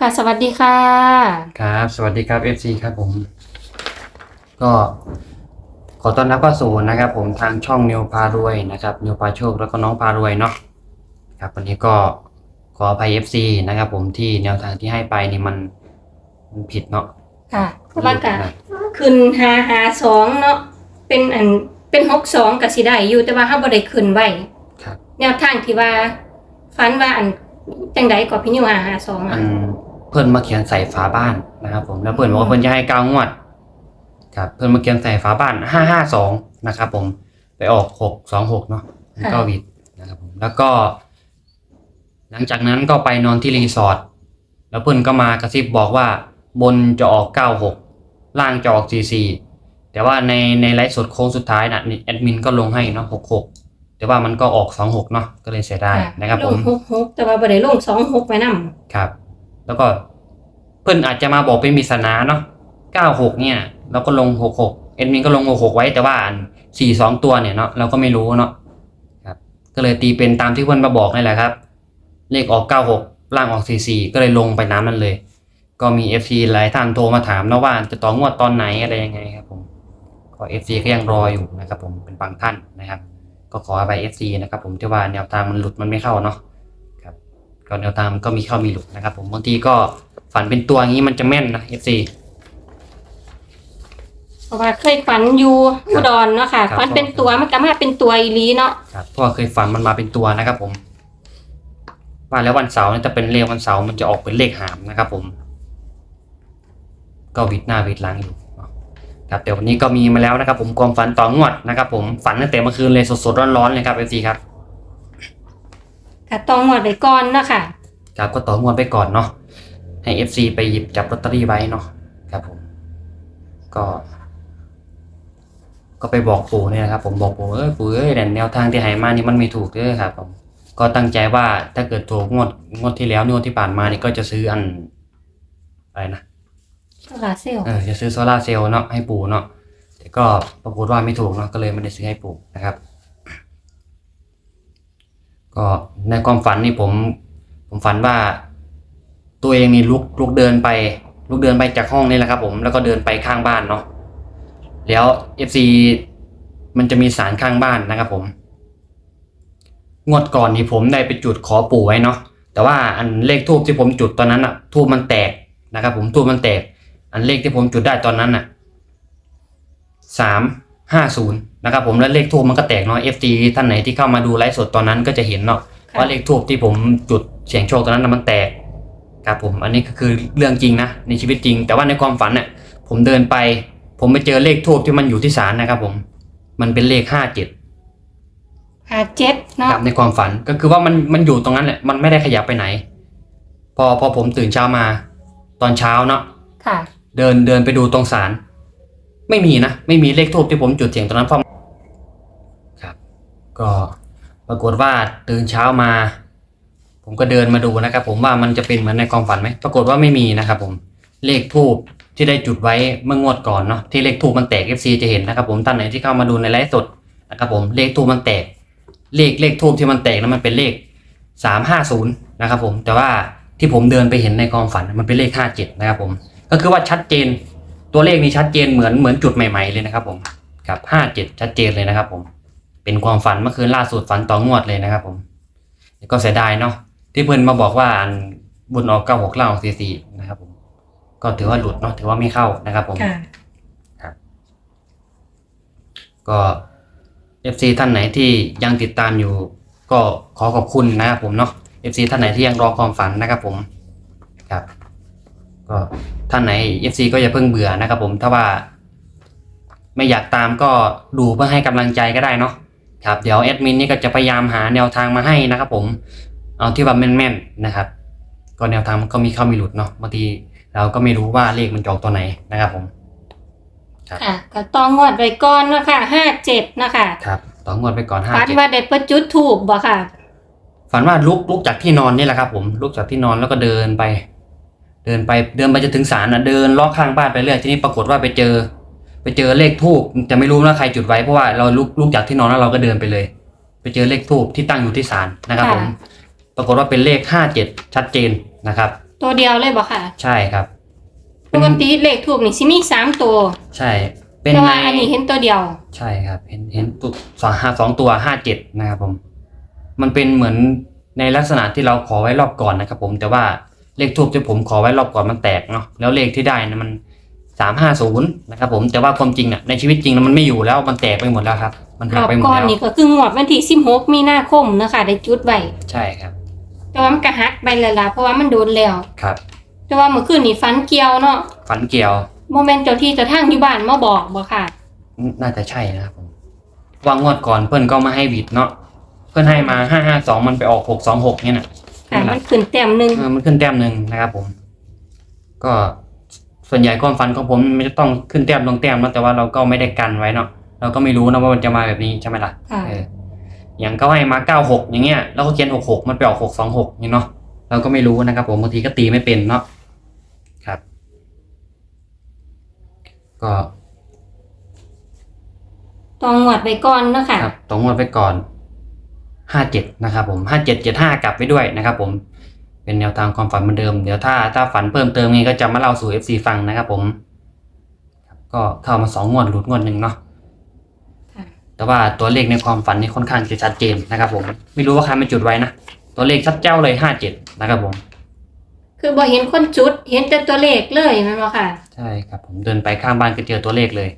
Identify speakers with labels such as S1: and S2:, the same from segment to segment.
S1: ค่ะ สวัสดีค่ะ
S2: ครับ สวัสดีครับ FC ครับผม ก็ขอต้อนรับเข้าสู่นะครับผมทางช่องนิวพารวยนะครับนิวพาโชคแล้วก็น้องพารวยเนาะครับวันนี้ก็ขออภัย FC นะครับผมที่แนวทางที่ให้ไปนี่มันมันผิดเนาะ
S1: ค่ะเพราะว่ากะ
S2: นะ
S1: ขึ้นหาหาสองเนาะเป็นอันเป็นหกสองกับสิได้อยู่แต่ว่าห้าบ่ได้ขึ้นไว้
S2: ครับ
S1: แนวทางที่ว่าฝันว่าอันจังใดก็พี่นิวหาหาสอง
S2: อัน เพื่อนมาเขียนใส่ฝาบ้านนะครับ ผมแล้วเพื่อนบอกว่าเพื่อนจะให้เก้างวดครับเพื่อนมาเขียนใส่ฝาบ้านห้าห้าสองนะครับ ผมไปออกหกสองหกเนาะมันก็วิดนะครับผมแล้วก็ หลังจากนั้นก็ไปนอนที่รีสอร์ทแล้วเพื่อนก็มากระซิบบอกว่าบนจะออกเก้าหกล่างจะออกสี่สี่แต่ว่าในในไลฟ์สดโค้งสุดท้ายน่ะนี่แอดมินก็ลงให้เนาะหกหกแต่ว่ามันก็ออกสองหกเนาะก็เลยเสียดายนะครับผ
S1: ล
S2: ม
S1: งหกหกแต่ว่าบ่ได้ลงสองหกไว้นำ
S2: ครับ แล้วก็เพื่อนอาจจะมาบอกเป็นปริศนาเนาะเก้าหกเนี่ยเราก็ลงหกหกเอ็ดมินก็ลงหกหกไว้แต่ว่าอันสี่สองตัวเนี่ยเนาะเราก็ไม่รู้เนาะครับก็เลยตีเป็นตามที่เพื่อนมาบอกนี่แหละครับ เลขออกเก้าหกล่างออกสี่สี่ก็เลยลงไปน้ำนั่นเลย ก็มีเอฟซีหลายท่านโทรมาถามนะว่าจะต่องวดตอนไหนอะไรยังไงครับผมก็เอฟซีก็ยังรออยู่นะครับผมเป็นบางท่านนะครับ ก็ขออภัยเอฟซีนะครับผมที่ว่าแนวทางมันหลุดมันไม่เข้าเนาะ ก็แนวทางมันก็มีเข้ามีหลุดนะครับ ผมบางทีก็ฝันเป็นตัวอย่างนี้มันจะแม่นนะเอฟซี
S1: เพราะว่าเคยฝันอยู่อุดรเนาะค่ะ
S2: ครับ
S1: ฝันเป็นตัวมันก็มาเป็นตัวอีหลีเนาะ
S2: ครับเพราะว่าเคยฝันมันมาเป็นตัวนะครับ ผม ว่าแล้ววันเสาร์เนี่ยจะเป็นเลขวันเสาร์มันจะออกเป็นเลขหามนะครับ ผม ก็วิดหน้าวิดหลังอยู่ครับเดี๋ยววันนี้ก็มีมาแล้วนะครับ ผมความฝันต่องวดนะครับ ผมฝันตั้งแต่เมื่อคืนเลยสดๆร้อนๆเลยครับเอฟซีครับ
S1: ค่ะต้องหมดไว้ก่อนเนาะค่ะ
S2: ครับก็ต่องวดไปก่อนเนาะให้เอฟซีไปหยิบจับลอตเตอรี่ไว้เนาะครับผม ก็ ก็ไปบอกปู่เนี่ยนะครับ ผมบอกปู่เออปู่เอ้ยแต่แนวทางที่ให้มานี่มันไม่ถูกเด้อครับ ผม ก็ตั้งใจว่าถ้าเกิดถูกงวดงวดที่แล้วงวดที่ผ่านมานี่ก็จะซื้ออันอะไรนะ
S1: โซลาร์เซลล์
S2: เออจะซื้อโซลาร์เซลล์เนาะให้ปู่เนาะแต่ก็ปรากฏว่าไม่ถูกเนาะก็เลยไม่ได้ซื้อให้ปู่นะครับ ก็ในความฝันนี่ผม ผมฝันว่า ตัวเองนี่ลุกลุกเดินไป ลุกเดินไปจากห้องนี่แหละครับ ผมแล้วก็เดินไปข้างบ้านเนาะแล้ว FC มันจะมีสารข้างบ้านนะครับผมงวดก่อนนี่ผมได้ไปจุดขอปู่ไว้เนาะแต่ว่าอันเลขทูบที่ผมจุดตอนนั้นอะทูบมันแตกนะครับ ผมทูบมันแตก อันเลขที่ผมจุดได้ตอนนั้นน่ะสาม ห้าศูนย์นะครับผมแล้วเลขทูบมันก็แตกเนาะ FT ท่านไหนที่เข้ามาดูไลฟ์สดตอนนั้นก็จะเห็นเนาะ
S1: ค่ะ
S2: ว่าเลขทูบที่ผมจุดเสียงโชคตอนนั้นนะมันแตกครับผมอันนี้ก็คือเรื่องจริงนะในชีวิตจริง แต่ว่าในความฝันเนี่ยผมเดินไป ผมไปเจอเลขทูบที่มันอยู่ที่ศาลนะครับผมมันเป็นเลขห้าเจ็ด
S1: หาเจ็ดเนาะ
S2: ครับในความฝันก็คือว่ามันมันอยู่ตรงนั้นแหละมันไม่ได้ขยับไปไหน พอพอผมตื่นเช้ามา ตอนเช้าเนาะ
S1: ค่ะ
S2: เดินเดินไปดูตรงศาล ไม่มีนะ ไม่มีเลขทูบที่ผมจุดเสียงตรงนั้นเพราะครับ ก็ปรากฏว่าตื่นเช้ามา ผมก็เดินมาดูนะครับ ผมว่ามันจะเป็นเหมือนในความฝันไหมปรากฏว่าไม่มีนะครับผมเลขทูบที่ได้จุดไว้เมื่องวดก่อนเนาะที่เลขทูบมันแตก FC จะเห็นนะครับ ผมท่านไหนที่เข้ามาดูในไลฟ์สดนะครับผมเลขทูบมันแตก เลขเลขทูบที่มันแตกนั้นมันเป็นเลขสามห้าศูนย์นะครับผมแต่ว่าที่ผมเดินไปเห็นในความฝันมันเป็นเลขห้าเจ็ดนะครับผมก็คือว่าชัดเจน ตัวเลขนี้ชัดเจนเหมือนเหมือนจุดใหม่ ๆเลยนะครับ ผมกับห้าเจ็ดชัดเจนเลยนะครับ ผม เป็นความฝันเมื่อคืนล่าสุดฝันต่องวดเลยนะครับ ผมก็เสียดายเนาะที่เพื่อนมาบอกว่าอันบนออกเก้าหกล่างออกสี่สี่นะครับ ผม ก็ถือว่าหลุดเนาะถือว่าไม่เข้านะครับ ผม
S1: ค่ะ
S2: ก็ FC ท่านไหนที่ยังติดตามอยู่ ก็ขอขอบคุณนะครับผมเนาะ FC ท่านไหนที่ยังรอความฝันนะครับ ผมครับ ก็ ท่านไหน FC ก็อย่าเพิ่งเบื่อนะครับผมถ้าว่า ไม่อยากตามก็ดูเพื่อให้กำลังใจก็ได้เนาะครับเดี๋ยวแอดมินนี่ก็จะพยายามหาแนวทางมาให้นะครับผมเอาที่ว่าแม่นๆนะครับ ก็แนวทางมันก็มีเข้ามีหลุดเนาะบางทีเราก็ไม่รู้ว่าเลขมันจะออกตัวไหนนะครับผมครับ
S1: ค่ะก็ต้องงวดไว้ก่อนเนาะค่ะห้าเจ็ดเนาะค่ะ
S2: ครับต่องวดไปก่อนห้า
S1: ฝัน
S2: เจ็ด
S1: ว่าได้ประจุดถูกบ่ค่ะ
S2: ฝันว่าลุกลุกจากที่นอนนี่แหละครับผมลุกจากที่นอนแล้วก็เดินไป เดินไปเดินไปจะถึงศาลนะเดินล้อบข้างบ้านไปเรื่อยทีนี้ปรากฏว่าไปเจอ ไปเจอเลขทูบแต่ไม่รู้นะใครจุดไว้เพราะว่าเราลุกลุกจากที่นอนแล้วเราก็เดินไปเลย ไปเจอเลขทูบที่ตั้งอยู่ที่ศาลนะครับผม
S1: ค่ะ
S2: ปรากฏว่าเป็นเลขห้าเจ็ดชัดเจนนะครับ
S1: ตัวเดียวเลยบ่ค่ะ
S2: ใช่ครับ
S1: ปกติเลขทูบนี่สิมีสามตัว
S2: ใช่ เป็น
S1: แต่
S2: ใน
S1: ว่าอันนี้เห็นตัวเดียว
S2: ใช่ครับ เห็นเห็นตัวสองห้าสองตัวห้าเจ็ดนะครับผม มันเป็นเหมือนในลักษณะที่เราขอไว้รอบก่อนนะครับผมแต่ว่า เลขทูบที่ผมขอไว้รอบก่อนมันแตกเนาะแล้วเลขที่ได้นะมันสามห้าศูนย์นะครับผมแต่ว่าความจริงอะในชีวิตจริงนะมันไม่อยู่แล้วมันแตกไปหมดแล้วครับ มัน
S1: ร
S2: หัก
S1: อบ
S2: ไปหมด
S1: ก่อน
S2: แล้ว
S1: นี่ก็คืองวดวันที่16มีนาคมนะคะได้จุดไว้
S2: ใช่ครับ
S1: แต่ว่ามันก็หักไปแล้วล่ะเพราะว่ามันโดนแล้ว
S2: ครับ
S1: แต่ว่าเมื่อคืนนี่ฝันเกี่ยวเนาะ
S2: ฝันเกี่ยว
S1: โมเมนต์เจ้าที่เจ้าทางอยู่บ้านมาบอกบ่ค่ะ
S2: น่าจะใช่นะครับผมวางงวดก่อนเพื่อนก็มาให้บิดเนาะเพื่อนให้มาห้าห้าสองมันไปออกหกสองหกเนี่ยนะ
S1: ค่ะมันขึ้นแต้มหนึง
S2: เออมันขึ้นแต้มหนึ่งนะครับ ผม ก็ส่วนใหญ่ความฝันของผมมันจะต้องขึ้นแต้มลงแต้มนะแต่ว่าเราก็ไม่ได้กันไว้เนาะเราก็ไม่รู้นะว่ามันจะมาแบบนี้ใช่ไหมล่ะ
S1: ค่ะ
S2: เอออย่างเขาให้มาเก้าหกอย่างเงี้ยแล้วก็เขียนหกหกมันไปออกหกสองหกเนี่ยเนาะเราก็ไม่รู้นะครับ ผมบางทีก็ตีไม่เป็นเนาะครับ ก็
S1: ต้องงวดไว้ก่อนเนาะค่ะ
S2: ครับต้องงวดไว้ก่อน ห้าเจ็ดนะครับผมห้าเจ็ดเจ็ดห้ากลับไปด้วยนะครับผมเป็นแนวทางความฝันเหมือนเดิมเดี๋ยวถ้าถ้าฝันเพิ่มเติมไงก็จะมาเล่าสู่ FC ฟังนะครับผมครับก็เข้ามาสองงวดหลุดงวดหนึ่งเนาะ
S1: ค่ะ
S2: แต่ว่าตัวเลขในความฝันนี่ค่อนข้างจะชัดเจนนะครับผมไม่รู้ว่าใครมาจุดไว้นะตัวเลขชัดเจ้าเลยห้าเจ็ดนะครับผม
S1: คือบ่เห็นคนจุด เห็นแต่ตัวเลขเลยแมันบ่ค่ะ
S2: ใช่ครับผมเดินไปข้างบ้านก็เจอตัวเลขเลย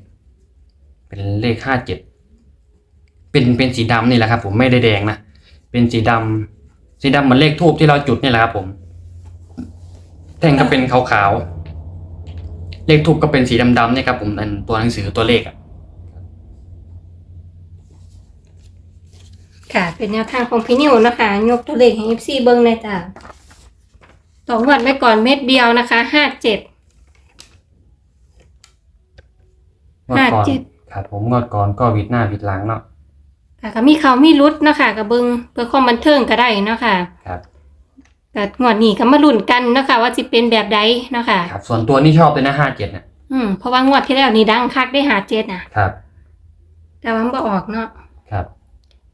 S2: เป็นเลขห้าเจ็ด เป็นเป็นสีดำนี่แหละครับ ผมไม่ได้แดงนะเป็นสีดำสีดำเหมือนเลขทูบที่เราจุดนี่แหละครับผม แท่งก็เป็นขาวๆเลขทูบก็เป็นสีดำๆเนี่ยครับ ผมอันตัวหนังสือตัวเลขอะ
S1: ค่ะ เป็นแนวทางของพี่นิวนะคะ ยกตัวเลขให้ FC เบิ่งเลยจ้ะต่องวดไว้ก่อนเม็ดเดียวนะคะ ห้าเจ็ด
S2: งวดก่อน
S1: ห้าเจ็ด
S2: ครับผมงวดก่อนก็วิดหน้าวิดหลังเนาะ
S1: ค่ะก็มีเขามีรุดเนาะคะกับเบิงเพื่อความบันเทิงก็ได้เนาะค่ะ
S2: ครับ
S1: แต่งวดนี้ก็มาลุ้นกันเนาะค่ะว่าสิเป็นแบบใดเนาะค่ะ
S2: ครับ ส่วนตัวนี่ชอบเลยนะห้าเจ็ดเนี่ย
S1: อืมเพราะว่างวดที่แล้วนี่ดังคักได้หาเจ็ดนะครับ แต่ว่ามันบ่ออกเนาะ
S2: ครับ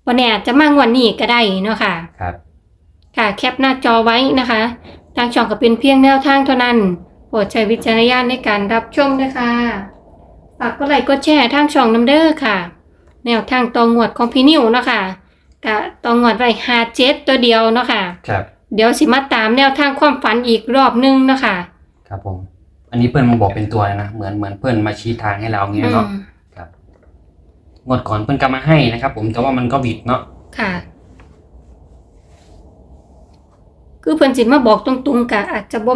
S1: วันนี้อาจจะมางวดนี้ก็ได้เนาะค่ะ
S2: ครับ
S1: ค่ะแคปหน้าจอไว้นะคะ ทางช่องก็เป็นเพียงแนวทางเท่านั้น โปรดใช้วิจารณญาณในการรับชมด้วยค่ะฝากกดไลค์กดแชร์ทางช่องน้ำเด้อค่ะ แนวทางตองวดของพี่นิวเนาะค่ะกะตองวดไว้หาเจ็ดตัวเดียวเนาะค่ะ
S2: ครับ
S1: เดี๋ยวสิมาตามแนวทางความฝันอีกรอบนึงเนาะค่ะ
S2: ครับผม อันนี้เพื่อนมาบอกเป็นตัวเลยนะ เหมือนเหมือนเพื่อนมาชี้ทางให้เราเงี้ยเนาะ
S1: อืม
S2: ครับงวดก่อนเพื่อนก็มาให้นะครับ ผม แต่ว่ามันก็บิดเนาะ
S1: ค่ะ คือเพิ่นสิมาบอกตรงๆกะอาจจะบ่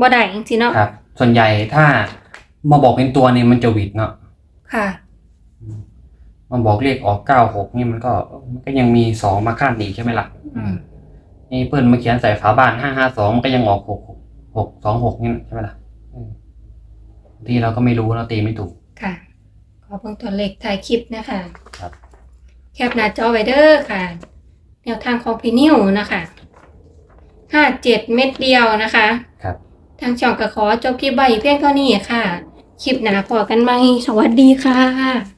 S1: บ่ได้จริงๆเนาะ
S2: ครับ ส่วนใหญ่ถ้ามาบอกเป็นตัวเนี่ยมันจะบิดเนาะ
S1: ค่ะ
S2: มาบอกเลขออกเก้าหกนี่มันก็ มันก็ยังมีสองมาขั้นอีกใช่ไหมล่ะ
S1: อืม
S2: นี่เพื่อนมาเขียนใส่ฝาบ้านห้าห้าสองมันก็ยังออกหกหกสองหกนี่ใช่ไหมล่ะเออบางทีเราก็ไม่รู้เราตีไม่ถูก
S1: ค่ะ ขอเบิ่งตัวเลขถ่ายคลิปนะคะ
S2: ครับ
S1: แคปหน้าจอไว้เด้อค่ะ แนวทางของพี่นิวนะคะห้าเจ็ดเม็ดเดียวนะคะ
S2: ครับ
S1: ทางช่องก็ขอจบคลิปไว้เพียงเท่านี้ค่ะ คลิปหน้าพอกันไหมสวัสดีค่ะ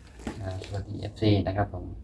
S2: FC นะครับผม